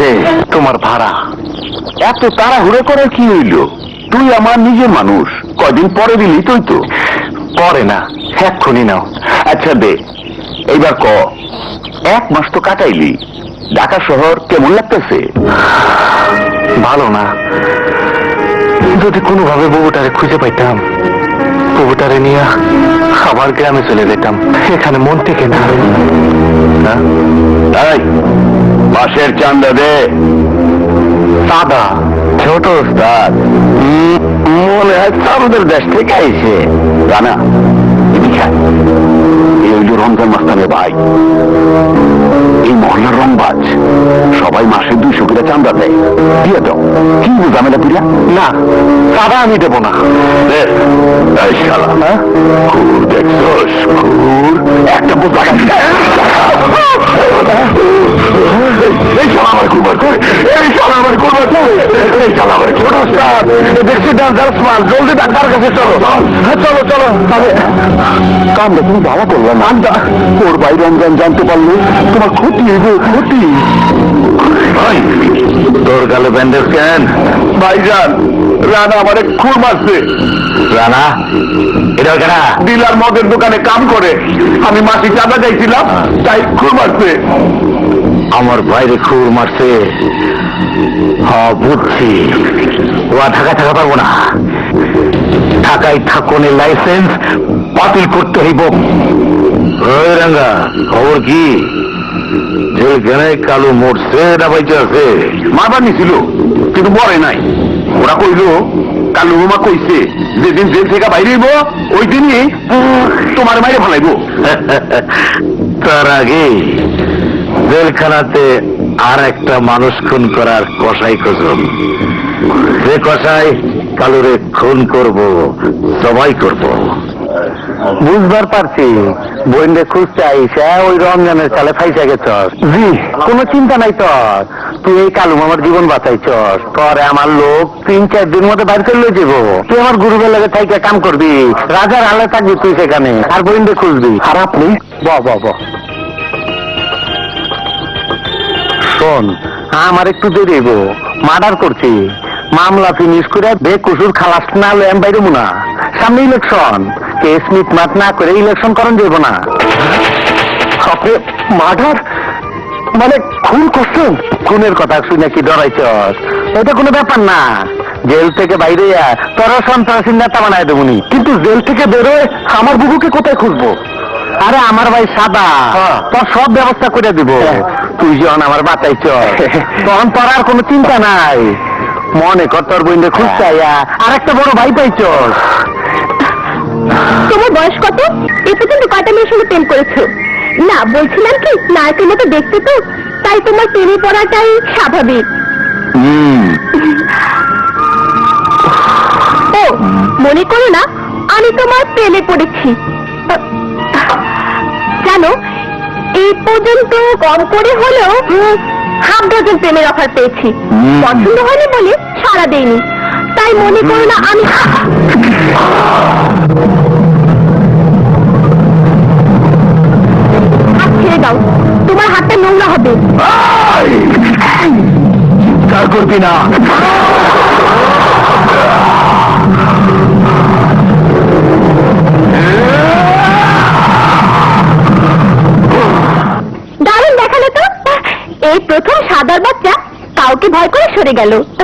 আছে তোমার ভাড়া। এত তাড়াহুড়ো করে কি হইল? তুই আমার নিজের মানুষ। কয়দিন পরে দিলি তুই তো। পরে না, এক্ষুনি নাও। আচ্ছা দে। এইবার ক। এক মাস তো কাটাইলি। ঢাকা শহর কেমন লাগতেছে? ভালো না। যদি কোনোভাবে বউটারে খুঁজে পাইতাম, বউটারে নিয়ে আবার গ্রামে চলে যেতাম। এখানে মন থেকে না। হ্যাঁ? তাই মাসের চান্দা দে। সাদা ছোট ওস্তাদ মনে হয় আমাদের দেশ থেকে আইছে। রানা এদিকে এই হইল রমজান মাস্তানের ভাই এই মহল্লার রংবাজ সবাই মাসে দুইশো করে চান্দা দেয়। দিয়ে দাও। কি ঝামেলা না আমি দেবো না। দেখছস একটা বোঝা এই শালা আমার কুমার করে এই শালা আমার কুমার করে এই শালা আমার ছোট স্টার দেখছি ডান্সার মাল জলদি ডাক্তার কাছে চলো। হ্যাঁ চলো চলো। কামটা তুমি ভালো করবে না? ওর ভাই রমজান জানতে পারলে তোমার ক্ষতি হইবে ক্ষতি। তোর গালে ব্যান্ডেজ কেন? ভাইজান রানা আমারে খুর মারছে। রানা? এটা কেনা ডিলার মদের দোকানে কাম করে। আমি মাসি চাঁদা যাইছিলাম তাই খুর মারছে আমার বাইরে খুর মারছে। হ্যাঁ বুঝছি। ও আর ঢাকা থাকা পারব না। ঢাকায় থাকনের লাইসেন্স বাতিল করতে হইব। রাঙ্গা খবর কি? জেলখানে কালো মরছে না বাইচে আছে? মারবার নিছিল কিন্তু মরে নাই। ওরা কইল কালু মামা কইছে যেদিন জেল থেকে বাইরে হইব ওই দিনই তোমার মাইরে ফেলাইব। তার আগে জেলখানাতে আর একটা মানুষ খুন করার কষাই খুঁজুন। যে কষাই কালুরে খুন করব সবাই করব। বুঝবার পারছি বইন্ডে খুঁজতে আইসা ওই রমজানের চালে ফাইসা গেছস জি। কোনো চিন্তা নাই তোর তুই এই কালু আমার জীবন বাঁচাইছস। পরে আমার লোক, তিন চার দিন মধ্যে বাইর করে লই যাব। তুই আমার গুরুবের লাগে থাইকে কাম করবি, রাজার আলে থাকবি তুই সেখানে, আর বইন্ডে খুঁজবি। আর আপনি? ব ব ব। শোন, আমার একটু দেরি হইব। মার্ডার করছি। মামলা ফিনিশ করে বে কুসুর খালাস না হলে আমি বাইরে না। সামনে ইলেকশন কেস মিট মাত না করে ইলেকশন করেন যাইব না। মার্ডার? মানে খুন করছেন? খুনের কথা শুনে কি ডরাইছস এটা কোনো ব্যাপার না। জেল থেকে বাইরে তোরা সন্ত্রাসীর নেতা বানায় দেবনি কিন্তু জেল থেকে বেরোয় আমার বুবুকে কোথায় খুঁজবো? আরে আমার ভাই সাদা তোর সব ব্যবস্থা করে দিব। তুই যখন আমার বাঁচাইছ তখন তোর আর কোনো চিন্তা নাই। মনে কর তোর বইন্ডে খুঁজতে আইয়া আর একটা বড় ভাই পাইছস তোমার বয়স কত? এ পর্যন্ত কয়টা মেয়ের সঙ্গে প্রেম করেছ। না বলছিলাম কি নায়কের মতো দেখতে তো তাই তোমার প্রেমে পড়াটাই স্বাভাবিক। ও মনে করো না আমি তোমার প্রেমে পড়েছি। জানো এই পর্যন্ত কম করে হলেও হাফ ডজন প্রেমের অফার পেয়েছি। পছন্দ হয়নি বলে সারা দেয়নি তাই মনে করো না আমি হাতটা হবে। চিৎকার করবি না? দারুণ দেখাল তো। এই প্রথম সাদার বাচ্চা কাউকে ভয় করে সরে গেল।